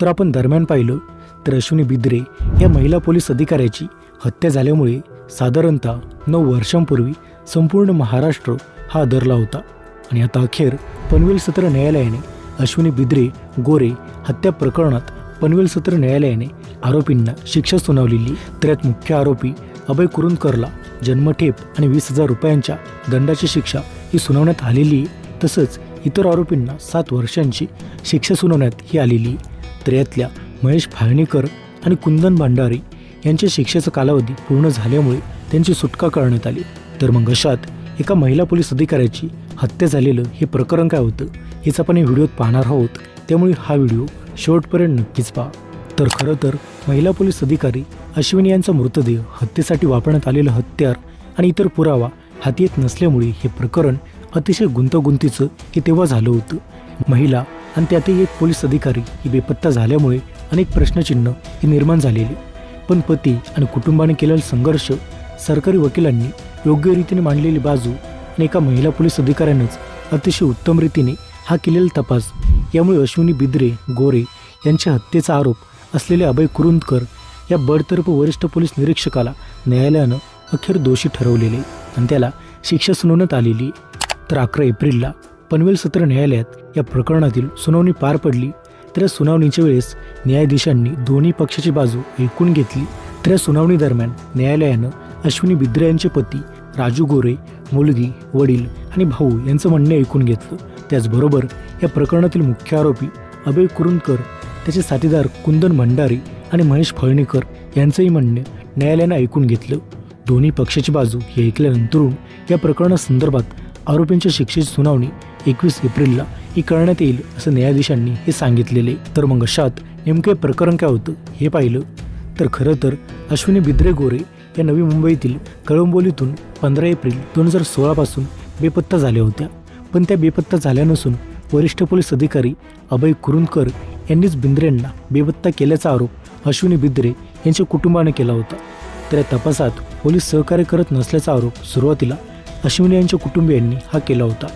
तर आपण दरम्यान पाहिलं तर अश्विनी बिद्रे या महिला पोलीस अधिकाऱ्याची हत्या झाल्यामुळे साधारणतः नऊ वर्षांपूर्वी संपूर्ण महाराष्ट्र हा आदरला होता आणि आता अखेर पनवेल सत्र न्यायालयाने अश्विनी बिद्रे गोरे हत्या प्रकरणात पनवेल सत्र न्यायालयाने आरोपींना शिक्षा सुनावलेली त्यात मुख्य आरोपी अभय कुरुंदकरला जन्मठेप आणि वीस हजार रुपयांच्या दंडाची शिक्षा ही सुनावण्यात आलेली आहे. तसंच इतर आरोपींना सात वर्षांची शिक्षा सुनावण्यात ही आलेली त्र्यातल्या महेश फाळणीकर आणि कुंदन भंडारी यांच्या शिक्षेचा कालावधी पूर्ण झाल्यामुळे त्यांची सुटका करण्यात आली. तर मग अशात एका महिला पोलीस अधिकाऱ्याची हत्या झालेलं हे प्रकरण काय होतं हेच आपण या व्हिडिओत पाहणार आहोत. त्यामुळे हा व्हिडिओ शेवटपर्यंत नक्कीच पहा. तर खरं तर महिला पोलीस अधिकारी अश्विनी यांचा मृतदेह हत्येसाठी वापरण्यात आलेलं हत्यार आणि इतर पुरावा हाती येत नसल्यामुळे हे प्रकरण अतिशय गुंतागुंतीचं हे तेव्हा झालं होतं. महिला आणि त्यातही एक पोलीस अधिकारी ही बेपत्ता झाल्यामुळे अनेक प्रश्नचिन्ह हे निर्माण झालेले. पण पती आणि कुटुंबाने केलेला संघर्ष सरकारी वकिलांनी योग्य रीतीने मांडलेली बाजू आणि एका महिला पोलीस अधिकाऱ्यानंच अतिशय उत्तम रीतीने हा केलेला तपास. यामुळे अश्विनी बिद्रे गोरे यांच्या हत्येचा आरोप असलेले अभय कुरुंदकर या बडतर्फ वरिष्ठ पोलीस निरीक्षकाला न्यायालयानं अखेर दोषी ठरवलेले आणि त्याला शिक्षा सुनावण्यात आलेली तर अकरा एप्रिलला पनवेल सत्र न्यायालयात या प्रकरणातील सुनावणी पार पडली. तर या सुनावणीच्या वेळेस न्यायाधीशांनी दोन्ही पक्षाची बाजू ऐकून घेतली. तर या सुनावणी दरम्यान न्यायालयानं अश्विनी बिद्रे यांचे पती राजू गोरे मुलगी वडील आणि भाऊ यांचं म्हणणे ऐकून घेतलं. त्याचबरोबर या प्रकरणातील मुख्य आरोपी अभय कुरुंदकर त्याचे साथीदार कुंदन भंडारी आणि महेश फळणीकर यांचंही म्हणणे न्यायालयानं ऐकून घेतलं. दोन्ही पक्षाची बाजू हे ऐकल्यानंतरून या प्रकरणासंदर्भात आरोपींच्या शिक्षेची सुनावणी एकवीस एप्रिलला ही करण्यात येईल असं न्यायाधीशांनी हे सांगितलेले. तर मग अशात नेमकं प्रकरण काय होतं हे पाहिलं. तर खरं तर अश्विनी बिद्रे गोरे या नवी मुंबईतील कळंबोलीतून पंधरा एप्रिल दोन हजार सोळापासून बेपत्ता झाल्या होत्या. पण त्या बेपत्ता झाल्या नसून वरिष्ठ पोलीस अधिकारी अभय कुरुंदकर यांनीच बिंद्रेंना बेपत्ता केल्याचा आरोप अश्विनी बिद्रे यांच्या कुटुंबाने केला होता. तर या तपासात पोलीस सहकार्य करत नसल्याचा आरोप सुरुवातीला अश्विनी यांच्या कुटुंबियांनी हा केला होता.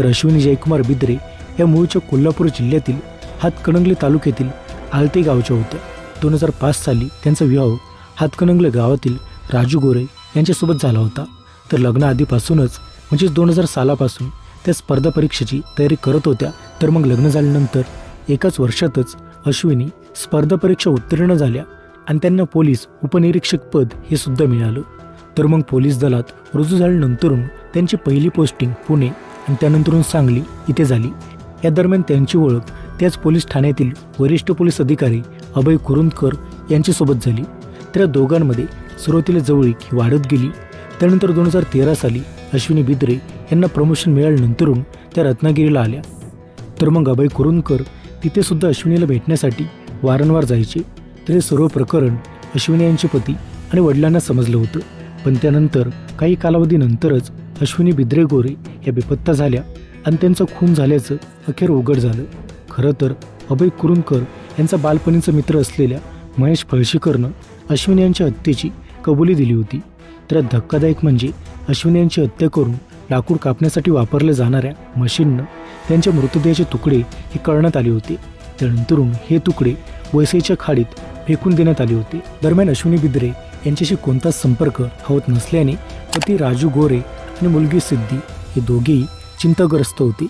तर अश्विनी जयकुमार बिद्रे या मूळच्या कोल्हापूर जिल्ह्यातील हातकणंगले तालुक्यातील आलते गावच्या होत्या दोन हजार पाच साली त्यांचा विवाह हातकणंगले गावातील राजू गोरे यांच्यासोबत झाला होता. तर लग्नाआधीपासूनच म्हणजेच दोन हजार सालापासून त्या स्पर्धा परीक्षेची तयारी करत होत्या. तर मग लग्न झाल्यानंतर एकाच वर्षातच अश्विनी स्पर्धा परीक्षा उत्तीर्ण झाल्या आणि त्यांना पोलीस उपनिरीक्षक पद हे सुद्धा मिळालं. तर मग पोलीस दलात रुजू झाल्यानंतरून त्यांची पहिली पोस्टिंग पुणे आणि त्यानंतरून सांगली इथे झाली. या दरम्यान त्यांची ओळख त्याच पोलीस ठाण्यातील वरिष्ठ पोलीस अधिकारी अभय कुरुंदकर यांच्यासोबत झाली. तर या दोघांमध्ये सुरुवातीला जवळीक ही वाढत गेली. त्यानंतर दोन हजार तेरा साली अश्विनी बिद्रे यांना प्रमोशन मिळाल्यानंतरून त्या रत्नागिरीला आल्या. तर मग अभय कुरुंदकर तिथेसुद्धा अश्विनीला भेटण्यासाठी वारंवार जायचे. तर हे सर्व प्रकरण अश्विनी यांचे पती आणि वडिलांना समजलं होतं. पण त्यानंतर काही कालावधीनंतरच अश्विनी बिद्रे गोरे या बेपत्ता झाल्या आणि त्यांचा खून झाल्याचं अखेर उघड झालं. खरं तर अभय कुरुंदकर यांचा बालपणीचा मित्र असलेल्या महेश फळशीकरनं अश्विनी यांच्या हत्येची कबुली दिली होती. तर धक्कादायक म्हणजे अश्विनी यांची हत्या करून लाकूड कापण्यासाठी वापरल्या जाणाऱ्या मशीननं त्यांच्या मृतदेहाचे तुकडे हे करण्यात आले होते. त्यानंतरून हे तुकडे वैसईच्या खाडीत फेकून देण्यात आले होते. दरम्यान अश्विनी बिद्रे यांच्याशी कोणताच संपर्क होत नसल्याने पती राजू गोरे आणि मुलगी सिद्धी हे दोघेही चिंताग्रस्त होते.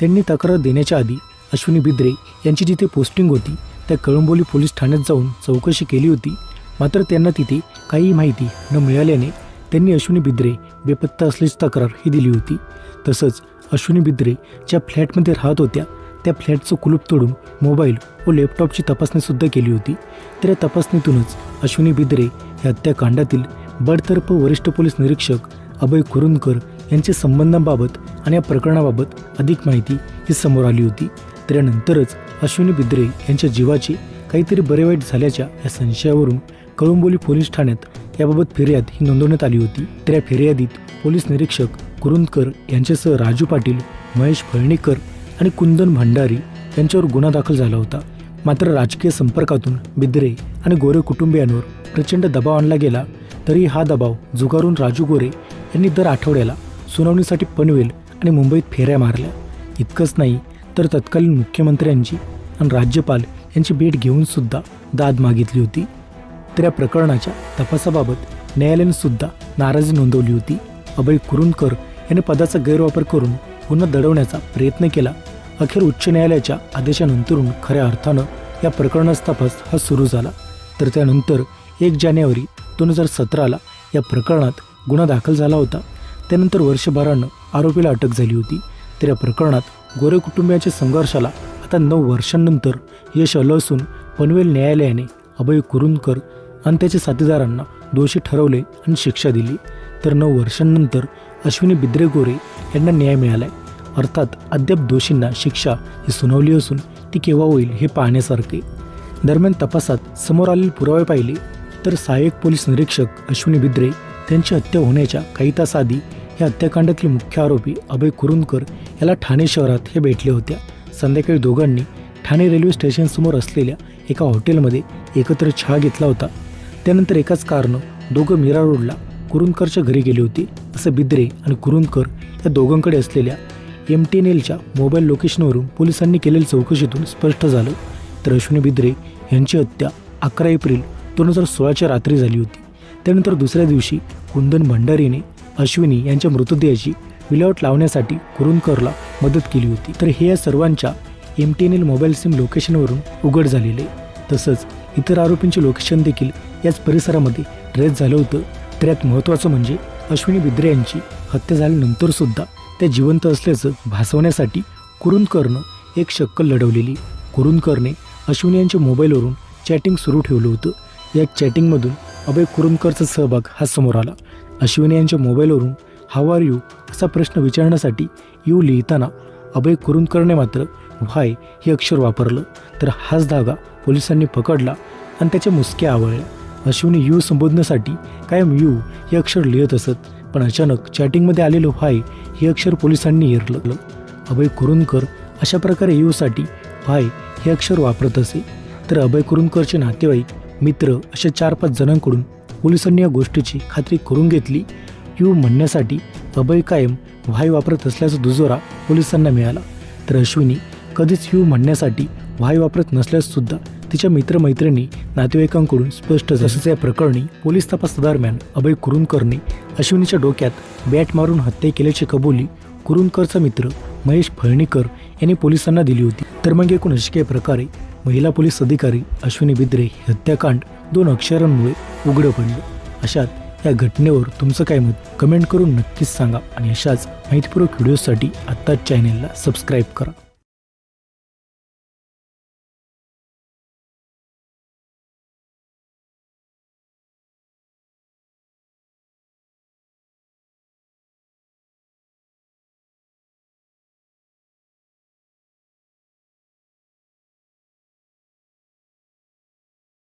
त्यांनी तक्रार देण्याच्या आधी अश्विनी बिद्रे यांची जिथे पोस्टिंग होती त्या कळंबोली पोलीस ठाण्यात जाऊन चौकशी केली होती. मात्र त्यांना तिथे काही माहिती न मिळाल्याने त्यांनी अश्विनी बिद्रे बेपत्ता असल्याची तक्रार ही दिली होती. तसंच अश्विनी बिद्रे ज्या फ्लॅटमध्ये राहत होत्या त्या फ्लॅटचं कुलूप तोडून मोबाईल व लॅपटॉपची तपासणीसुद्धा केली होती. तर या तपासणीतूनच अश्विनी बिद्रे या हत्याकांडातील बडतर्फ वरिष्ठ पोलीस निरीक्षक अभय कुरुंदकर यांच्या संबंधांबाबत आणि या प्रकरणाबाबत अधिक माहिती ही समोर आली होती. तर यानंतरच अश्विनी बिद्रे यांच्या जीवाची काहीतरी बरे वाईट झाल्याच्या या संशयावरून कळंबोली पोलीस ठाण्यात याबाबत फिर्याद ही नोंदवण्यात आली होती. तर या फिर्यादीत पोलीस निरीक्षक कुरुंदकर यांच्यासह राजू पाटील महेश फळणीकर आणि कुंदन भंडारी यांच्यावर गुन्हा दाखल झाला होता. मात्र राजकीय संपर्कातून बिद्रे आणि गोरे कुटुंबियांवर प्रचंड दबाव आणला गेला. तरी हा दबाव जुगारून राजू गोरे यांनी दर आठवड्याला सुनावणीसाठी पनवेल आणि मुंबईत फेऱ्या मारल्या. इतकंच नाही तर तत्कालीन मुख्यमंत्र्यांची आणि राज्यपाल यांची भेट घेऊन सुद्धा दाद मागितली होती. तर या प्रकरणाच्या तपासाबाबत न्यायालयाने सुद्धा नाराजी नोंदवली होती. अभय कुरुंदकर याने पदाचा गैरवापर करून पुन्हा दडवण्याचा प्रयत्न केला. अखेर उच्च न्यायालयाच्या आदेशानंतरून खऱ्या अर्थानं या प्रकरणाचा तपास हा सुरू झाला. तर त्यानंतर एक जानेवारी दोन हजार सतराला या प्रकरणात गुन्हा दाखल झाला होता. त्यानंतर वर्षभरानं आरोपीला अटक झाली होती. तर या प्रकरणात गोरे कुटुंबियाच्या संघर्षाला आता नऊ वर्षांनंतर यश आलं असून पनवेल न्यायालयाने अभय कुरुंदकर आणि त्याच्या साथीदारांना दोषी ठरवले आणि शिक्षा दिली. तर नऊ वर्षांनंतर अश्विनी बिद्रे गोरे यांना न्याय मिळालाय. अर्थात अद्याप दोषींना शिक्षा ही सुनावली असून ती केव्हा होईल हे पाहण्यासारखे. दरम्यान तपासात समोर आलेले पुरावे पाहिले तर सहाय्यक पोलीस निरीक्षक अश्विनी बिद्रे त्यांची हत्या होण्याच्या काही तास आधी या हत्याकांडातील मुख्य आरोपी अभय कुरुंदकर याला ठाणे शहरात हे भेटले होत्या संध्याकाळी दोघांनी ठाणे रेल्वे स्टेशनसमोर असलेल्या एका हॉटेलमध्ये एकत्र चहा घेतला होता. त्यानंतर एकाच कारनं दोघं मीरा रोडला कुरुंदकरच्या घरी गेले होते. असं बिद्रे आणि कुरुंदकर या दोघांकडे असलेल्या एम टी एन एलच्या मोबाईल लोकेशनवरून पोलिसांनी केलेल्या चौकशीतून स्पष्ट झालं. तर अश्विनी बिद्रे यांची हत्या अकरा एप्रिल दोन हजार सोळाच्या रात्री झाली होती. त्यानंतर दुसऱ्या दिवशी कुंदन भंडारीने अश्विनी यांच्या मृतदेहाची विल्हेवाट लावण्यासाठी कुरुंदकरला मदत केली होती. तर हे या सर्वांच्या M T N L mobile SIM लोकेशनवरून उघड झालेले. तसंच इतर आरोपींचे लोकेशन देखील याच परिसरामध्ये ट्रेस झालं होतं. तर यात महत्त्वाचं म्हणजे अश्विनी बिद्रे यांची हत्या झाल्यानंतरसुद्धा त्या जिवंत असल्याचं भासवण्यासाठी कुरुंदकरनं एक शक्कल लढवलेली. कुरुंदकरने अश्विनी यांच्या मोबाईलवरून चॅटिंग सुरू ठेवलं होतं. या चॅटिंगमधून अभय कुरुंदकरचा सहभाग हा समोर आला. अश्विनी यांच्या मोबाईलवरून हाव आर यू असा प्रश्न विचारण्यासाठी यू लिहिताना अभय कुरुंदकरने मात्र व्हाय हे अक्षर वापरलं. तर हाच धागा पोलिसांनी पकडला आणि त्याच्या मुसक्या आवळल्या. अश्विनी यू संबोधण्यासाठी कायम यू हे अक्षर लिहित असत पण अचानक चॅटिंगमध्ये आलेलं व्हाय हे अक्षर पोलिसांनी हिरलं अभय कुरुंदकर अशा प्रकारे यूसाठी व्हाय हे अक्षर वापरत असे. तर अभय कुरुंदकरचे नातेवाईक मित्र अशा चार पाच जणांकडून पोलिसांनी या गोष्टीची खात्री करून घेतली. यू म्हणण्यासाठी अभय कायम व्हाय वापरत असल्याचा दुजोरा पोलिसांना मिळाला. तर अश्विनी कधीच यू म्हणण्यासाठी व्हाय वापरत नसल्याससुद्धा तिच्या मित्रमैत्रिणी नातेवाईकांकडून स्पष्ट तसंच या प्रकरणी पोलीस तपासादरम्यान अभय कुरुंदकरने अश्विनीच्या डोक्यात बॅट मारून हत्या केल्याची कबुली कुरुंदकरचा मित्र महेश फळणीकर यांनी पोलिसांना दिली होती. तर मग एकूण अशा प्रकारे महिला पोलीस अधिकारी अश्विनी बिद्रे हत्याकांड दोन अक्षरांमुळे उघडं पडलं. अशात या घटनेवर तुमचं काय मत? कमेंट करून नक्कीच सांगा आणि अशाच माहितीपूर्वक व्हिडिओसाठी आत्ताच चॅनेलला सबस्क्राईब करा.